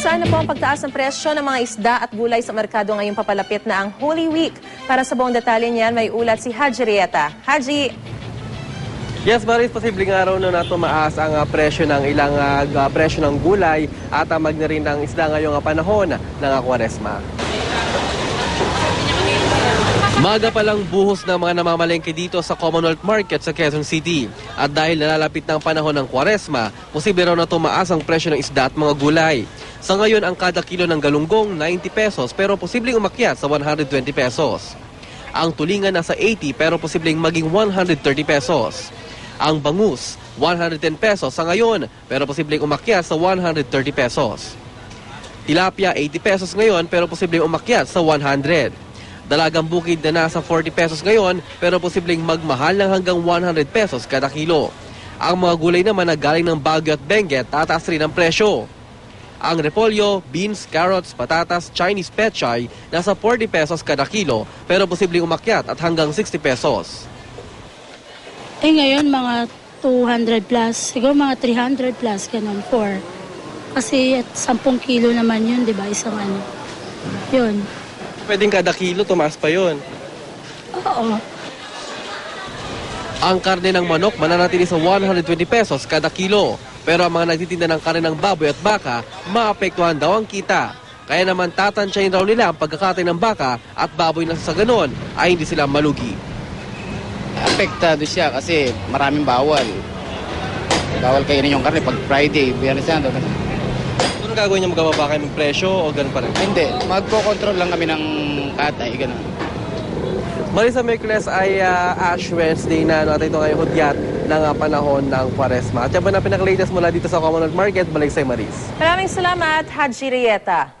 Inaasahan na po ang pagtaas ng presyo ng mga isda at gulay sa merkado ngayong papalapit na ang Holy Week. Para sa buong detalye niyan, may ulat si Haji Rieta. Haji, Yes, Maris, posibleng araw na na tumaas ang ah, presyo ng ilang ah, ga- presyo ng gulay at amag na rin ng isda ngayong ah, panahon ng ah, Kwaresma. Maga pa lang buhos ng mga namamalengke dito sa Commonwealth Market sa Quezon City. At dahil nalalapit ng panahon ng Kwaresma, posible raw na tumaas ang presyo ng isda at mga gulay. Sa ngayon, ang kada kilo ng galunggong 90 pesos pero posibleng umakyat sa 120 pesos. Ang tulingan nasa 80 pero posibleng maging 130 pesos. Ang bangus, 110 pesos sa ngayon pero posibleng umakyat sa 130 pesos. Tilapia, 80 pesos ngayon pero posibleng umakyat sa 100. Dalagang bukid na nasa 40 pesos ngayon pero posibleng magmahal ng hanggang 100 pesos kada kilo. Ang mga gulay naman na galing ng Baguio at Benguet tataas rin ang presyo. Ang repolyo, beans, carrots, patatas, Chinese pechay nasa 40 pesos kada kilo pero posibleng umakyat at hanggang 60 pesos. Eh ngayon, mga 200 plus, siguro mga 300 plus, ganun, 4. Kasi at 10 kilo naman yun, di ba, isang ano. Yun. Pwedeng kada kilo tumaas pa yon. Oo. Ang karne ng manok mananatili sa 120 pesos kada kilo. Pero ang mga nagtitinda ng karne ng baboy at baka, maapektuhan daw ang kita. Kaya naman tatansyahin raw nila ang pagkakatay ng baka at baboy na sa ganon ay hindi sila malugi. apektado siya kasi maraming bawal. Bawal kainin yung karne pag Friday, Biyernes Santo. Ano gagawin niya magababa kayo ng presyo o ganun pa rin? Hindi, magko-control lang kami ng katay, ganun. Marisa Merkules ay ah, Ash Wednesday na ano, at ito ngayong hudyat ng ah, panahon ng Kwaresma. At yan po na pinaka-latest mula dito sa Commonwealth Market. Balik sa'yo, Maris. maraming salamat, Haji Rieta.